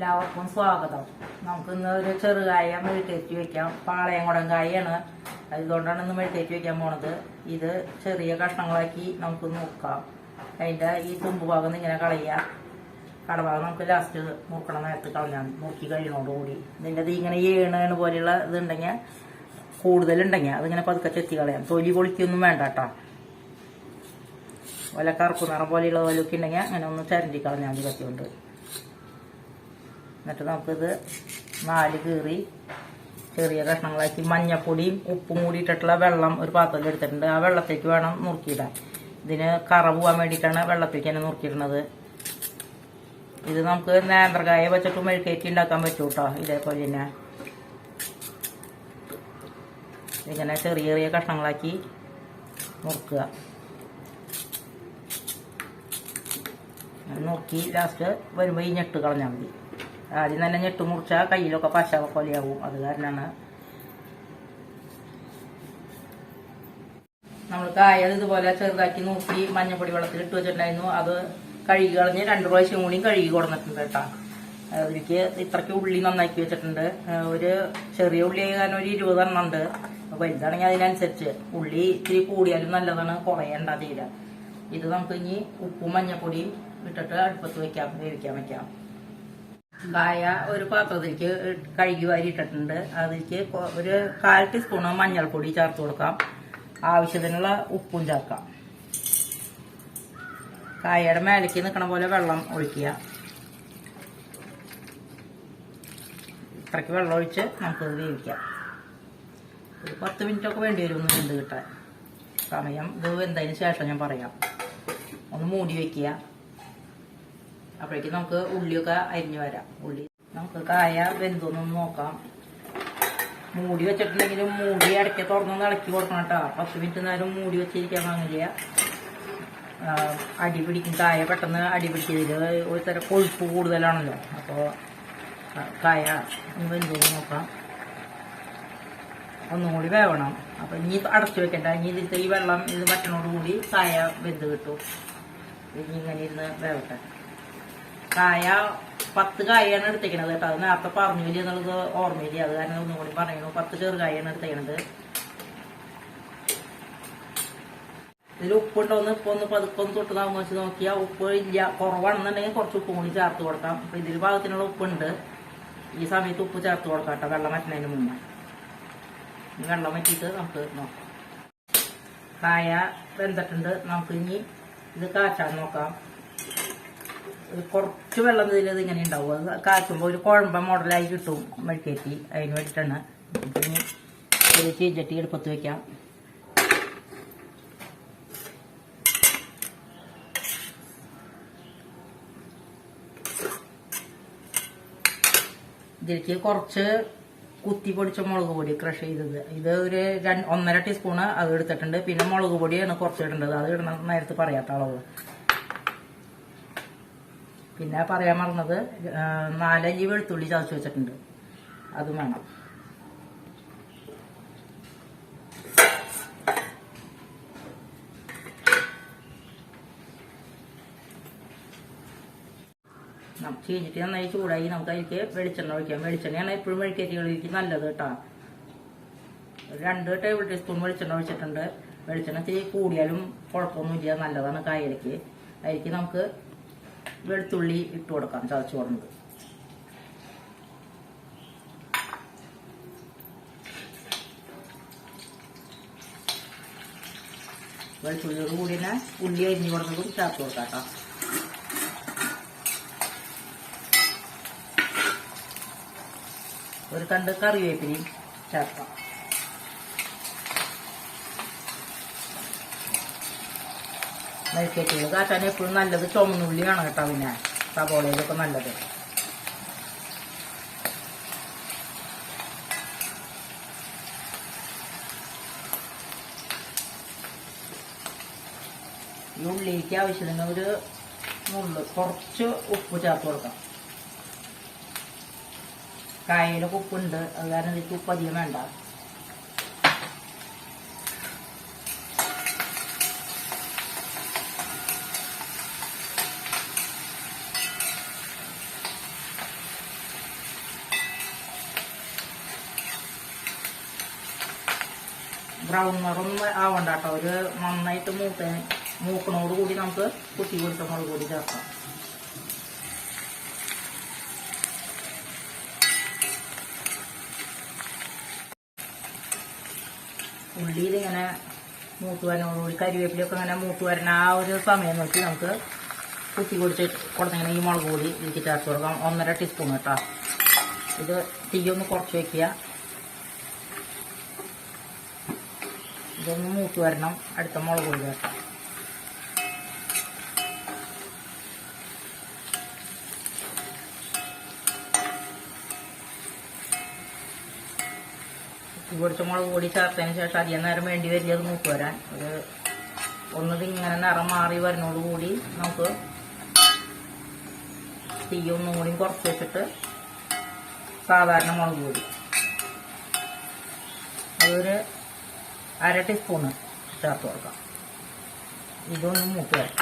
എല്ലാവർക്കും സ്വാഗതം. നമുക്ക് ഇന്ന് ഒരു ചെറുകായ മെഴുത്തേറ്റി വെക്കാം. പാളയംകുടം കായാണ്. അതുകൊണ്ടാണ് ഇന്ന് മെഴുത്തേറ്റി വെക്കാൻ പോണത്. ഇത് ചെറിയ കഷ്ണങ്ങളാക്കി നമുക്ക് നോക്കാം. അതിന്റെ ഈ തുമ്പ് ഭാഗം ഇങ്ങനെ കളയാം കടഭാഗം നമുക്ക് ലാസ്റ്റ് മുറുക്കണ നേരത്ത് മതി. മുറുക്കി കഴിയണോടുകൂടി ഇതിന്റെ ഇത് ഇങ്ങനെ ഏണേണ് പോലെയുള്ള ഇതുണ്ടെങ്കിൽ കൂടുതലുണ്ടെങ്കിൽ അതിങ്ങനെ പതുക്കെ ചെത്തി കളയാം. തൊലി പൊളിക്കൊന്നും വേണ്ട കേട്ടോ. വല്ല കറുപ്പ് നിറം പോലെയുള്ള പോലെയൊക്കെ ഉണ്ടെങ്കിൽ അങ്ങനെ ഒന്ന് ചരണ്ടി കളഞ്ഞാൽ മതി കത്തി കൊണ്ട് എന്നിട്ട് നമുക്കിത് നാല് കീറി ചെറിയ കഷ്ണങ്ങളാക്കി മഞ്ഞപ്പൊടിയും ഉപ്പും കൂടിയിട്ടിട്ടുള്ള വെള്ളം ഒരു പാത്രത്തിൽ എടുത്തിട്ടുണ്ട്. ആ വെള്ളത്തേക്ക് വേണം നുറുക്കിയിടാൻ. ഇതിന് കറ പോകാൻ വേണ്ടിയിട്ടാണ് വെള്ളത്തേക്ക് തന്നെ നുറുക്കിയിടുന്നത്. ഇത് നമുക്ക് നേന്ത്രക്കായ വെച്ചിട്ട് മെഴുക്കേറ്റി ഉണ്ടാക്കാൻ പറ്റൂ കേട്ടോ ഇതേപോലെ തന്നെ. ഇങ്ങനെ ചെറിയ ചെറിയ കഷ്ണങ്ങളാക്കി നുറുക്കുക. നുറുക്കി ലാസ്റ്റ് വരുമ്പോൾ ഈ ഞെട്ട് കളഞ്ഞാൽ മതി. ആദ്യം തന്നെ ഞെട്ട് മുറിച്ചാൽ കയ്യിലൊക്കെ പശ പോലെയാവും അത് കാരണമാണ് നമ്മൾ കായത് ഇതുപോലെ ചെറുതാക്കി നോക്കി മഞ്ഞപ്പൊടി വെള്ളത്തിൽ ഇട്ട് വെച്ചിട്ടുണ്ടായിരുന്നു. അത് കഴുകി കളഞ്ഞ് രണ്ട് പ്രാവശ്യം കൂടി കഴുകി കൊടുത്തിട്ടുണ്ട് കേട്ടോ. അതിലേക്ക് ഇത്രയ്ക്ക് ഉള്ളി നന്നാക്കി വെച്ചിട്ടുണ്ട്. ഒരു ചെറിയ ഉള്ളി കാരണം ഒരു ഇരുപതെണ്ണം ഉണ്ട്. വലുതാണെങ്കിൽ അതിനനുസരിച്ച് ഉള്ളി ഇത്തിരി കൂടിയാലും നല്ലതാണ് കുറയണ്ട തീരെ. ഇത് നമുക്ക് ഇനി ഉപ്പും മഞ്ഞപ്പൊടിയും ഇട്ടിട്ട് അടുപ്പത്ത് വെക്കാം വേവിക്കാൻ വെക്കാം. കായ ഒരു പാത്രത്തിലേക്ക് കഴുകി വാരി ഇട്ടിട്ടുണ്ട്. അതിലേക്ക് ഒരു കാൽ ടീസ്പൂണ് മഞ്ഞൾപ്പൊടി ചേർത്ത് കൊടുക്കാം. ആവശ്യത്തിനുള്ള ഉപ്പും ചേർക്കാം. കായയുടെ മേലേക്ക് നിൽക്കണ പോലെ വെള്ളം ഒഴിക്കുക. ഇത്രയ്ക്ക് വെള്ളം ഒഴിച്ച് നമുക്കത് വേവിക്കാം. ഒരു പത്ത് മിനിറ്റൊക്കെ വേണ്ടി വരും ഒന്ന് വെന്ത് കിട്ടാൻ. സമയം ഇത് വെന്തതിന് ശേഷം ഞാൻ പറയാം. ഒന്ന് മൂടി വെക്കുക. അപ്പോഴേക്കും നമുക്ക് ഉള്ളിയൊക്കെ അരിഞ്ഞു വരാം. ഉള്ളി നമുക്ക് കായ വെന്തൊന്നും നോക്കാം. മൂടി വെച്ചിട്ടുണ്ടെങ്കിലും മൂടി ഇടയ്ക്ക് തുറന്നൊന്ന് ഇളക്കി കൊടുക്കണം കേട്ടോ. പത്ത് മിനിറ്റ് നേരം മൂടി വെച്ചിരിക്കാൻ വാങ്ങില്ല അടി പിടിക്കും. കായ പെട്ടെന്ന് അടി ഒരു തരം കൊഴുപ്പ് കൂടുതലാണല്ലോ. അപ്പോൾ കായ വെന്തോന്ന് നോക്കാം. ഒന്നും കൂടി വേവണം. അപ്പൊ ഇനി അടച്ചു വെക്കണ്ട. ഇനി ഇതിലത്തെ ഈ വെള്ളം ഇത് വറ്റണോടുകൂടി കായ വെന്ത് കിട്ടും. ഇനി ഇങ്ങനെ ഇരുന്ന് വേവട്ടെ. കായ പത്ത് കായാണ് എടുത്തേക്കണത് കേട്ടോ. അത് നേരത്തെ പറഞ്ഞില്ല എന്നുള്ളത് ഓർമ്മയില്ല. അത് കാരണം ഒന്നും കൂടി പറയണു പത്ത് ചെറുകായാണ് എടുത്തേക്കണത്. ഇതിൽ ഉപ്പുണ്ടോന്ന് ഇപ്പൊ ഒന്ന് പതുക്കെ ഒന്ന് തൊട്ട് താമ വെച്ച് നോക്കിയാൽ ഉപ്പ് ഇല്ല. കുറവാണെന്നുണ്ടെങ്കിൽ കുറച്ച് ഉപ്പും കൂടി ചേർത്ത് കൊടുക്കാം. അപ്പൊ ഇതിൽ ഭാഗത്തിനുള്ള ഉപ്പുണ്ട്. ഈ സമയത്ത് ഉപ്പ് ചേർത്ത് കൊടുക്കാം കേട്ടോ. വെള്ളം വറ്റുന്നതിന് മുന്നേ വെള്ളം വറ്റിയിട്ട് നമുക്ക് നോക്കാം. കായ വെന്തിട്ടുണ്ട്. നമുക്ക് ഇനി ഇത് കാച്ചാൻ നോക്കാം. കുറച്ച് വെള്ളം ഇതിൽ ഇത് ഇങ്ങനെ ഉണ്ടാവും. അത് കാച്ചുമ്പോൾ ഒരു കുഴമ്പ മോഡലായി കിട്ടും. മെഴുക്കേറ്റി അതിന് വേണ്ടിയിട്ടാണ്. ഒരു ചീഞ്ചട്ടി എടുപ്പത്ത് വെക്കാം. ഇതിലേക്ക് കുറച്ച് കുത്തി പൊടിച്ച മുളക് പൊടി ക്രഷ് ചെയ്തത്. ഇത് ഒരു ഒന്നര ടീസ്പൂണ് അത് എടുത്തിട്ടുണ്ട്. പിന്നെ മുളക് പൊടിയാണ് കുറച്ച് ഇടേണ്ടത്. അത് ഇടണം നേരത്തെ പറയാത്ത അളവ്. പിന്നെ പറയാൻ മറന്നത് നാലഞ്ചി വെളുത്തുള്ളി ചതച്ച് വെച്ചിട്ടുണ്ട്. അതും വേണം. ചീഞ്ഞിട്ട് നന്നായി ചൂടായി നമുക്ക് അതിലേക്ക് വെളിച്ചെണ്ണ ഒഴിക്കാം. വെളിച്ചെണ്ണയാണ് എപ്പോഴും മെഴുക്കേറ്റികളിലേക്ക് നല്ലത് കേട്ടോ. രണ്ട് ടേബിൾ ടീസ്പൂൺ വെളിച്ചെണ്ണ ഒഴിച്ചിട്ടുണ്ട്. വെളിച്ചെണ്ണ ഇത്തിരി കൂടിയാലും കുഴപ്പമൊന്നുമില്ല നല്ലതാണ് കായലേക്ക് അതിലേക്ക് നമുക്ക് വെളുത്തുള്ളി ഇട്ട് കൊടുക്കാം ചതച്ചു കൊടുക്കുന്നത്. വെളുത്തുള്ളിയോട് കൂടി തന്നെ ഉള്ളി അരിഞ്ഞു കൊടുക്കുന്നതും ചേർത്ത് കൊടുക്കാം കേട്ടോ. ഒരു തണ്ട് കറിവേപ്പിലയും ചേർക്കാം. മെഴുക്കേറ്റുകൾ കാട്ടാൻ എപ്പോഴും നല്ലത് ചുമന്നുള്ളിയാണ് കേട്ടോ പിന്നെ സബോളയിലൊക്കെ നല്ലത്. ഈ ഉള്ളിക്ക് ആവശ്യത്തിന് ഒരു നുള്ളു കുറച്ച് ഉപ്പ് ചേർത്ത് കൊടുക്കാം. കായയിലൊക്കെ ഉപ്പുണ്ട്. അത് കാരണം ഉപ്പ് അധികം വേണ്ട. ബ്രൗൺ നിറൊന്നും ആവണ്ട കേട്ടോ ഒരു നന്നായിട്ട് മൂത്ത മൂക്കണോട് കൂടി നമുക്ക് കുത്തി കൊടുത്ത മുളക് കൂടി ചേർക്കാം. ഉള്ളിയിൽ ഇങ്ങനെ മൂത്ത് വരണോടുകൂടി കരിവേപ്പിലൊക്കെ ഇങ്ങനെ മൂത്ത് വരണ ആ ഒരു സമയം നോക്കി നമുക്ക് കുത്തി കൊടുത്ത് കൊടുത്തിങ്ങനെ ഈ മുളക് പൊടി ഇതിലേക്ക് ചേർത്ത് കൊടുക്കാം. ഒന്നര ടീസ്പൂൺ കേട്ടോ. ഇത് തീയൊന്ന് കുറച്ച് വെക്കുക. ഇതൊന്ന് മൂത്ത് വരണം. അടുത്ത മുളക് പൊടി ചേർക്കാം. ഇവിടുത്തെ മുളക് പൊടി ചേർത്തതിന് ശേഷം അധികം നേരം വേണ്ടി വരില്ല അത് മൂത്ത് വരാൻ. ഒരു ഒന്നത് ഇങ്ങനെ നിറം മാറി വരുന്നതോട് കൂടി നമുക്ക് തീ ഒന്നും കൂടി കുറച്ച് വെച്ചിട്ട് സാധാരണ മുളക് പൊടി. അതൊരു അര ടീസ്പൂണ് ചേർത്ത് കൊടുക്കാം. ഇതൊന്ന് മൂത്ത് വരാം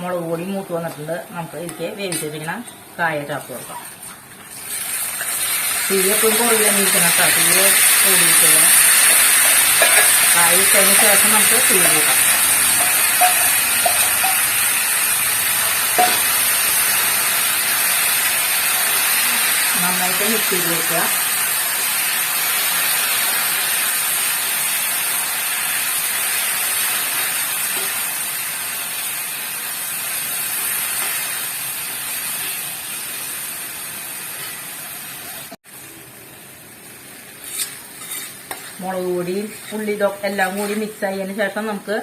മുളക് പൊടി മൂത്ത് വന്നിട്ടുണ്ട്. നമുക്ക് ഇതിലേക്ക് വേവിച്ചിരിക്കുന്ന കായ ചേർത്ത് കൊടുക്കാം. തീ എപ്പോഴും കുറയില്ല ഇരിക്കണം കേട്ടോ തീയ കൂടിയിട്ടില്ല കായ ഇട്ടതിന് ശേഷം നമുക്ക് തീ കൂട്ടാം. നന്നായിട്ട് മിക്സ് ചെയ്ത് വെക്കുക. മുളക് പൊടിയും ഉള്ളി ഇതൊക്കെ എല്ലാം കൂടി മിക്സ് ആയതിനു ശേഷം നമുക്ക്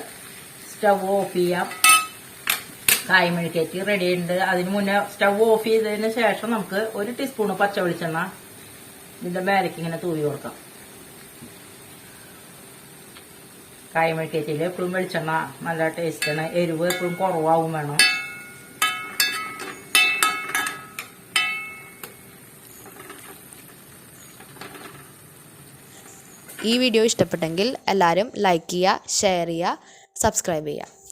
സ്റ്റവ് ഓഫ് ചെയ്യാം. കായ്മഴിക്കേക്ക് റെഡി ഉണ്ട് അതിന് മുന്നേ സ്റ്റവ് ഓഫ് ചെയ്തതിന് ശേഷം നമുക്ക് ഒരു ടീസ്പൂണ് പച്ച വെളിച്ചെണ്ണ ഇതിന്റെ മേലേക്ക് ഇങ്ങനെ തൂവി കൊടുക്കാം. കായ്മഴിക്കേറ്റിൽ എപ്പോഴും വെളിച്ചെണ്ണ നല്ല ടേസ്റ്റാണ് എരിവ് എപ്പോഴും കുറവാവും വേണം. ഈ വീഡിയോ ഇഷ്ടപ്പെട്ടെങ്കിൽ എല്ലാവരും ലൈക്ക് ചെയ്യുക ഷെയർ ചെയ്യുക സബ്സ്ക്രൈബ് ചെയ്യുക.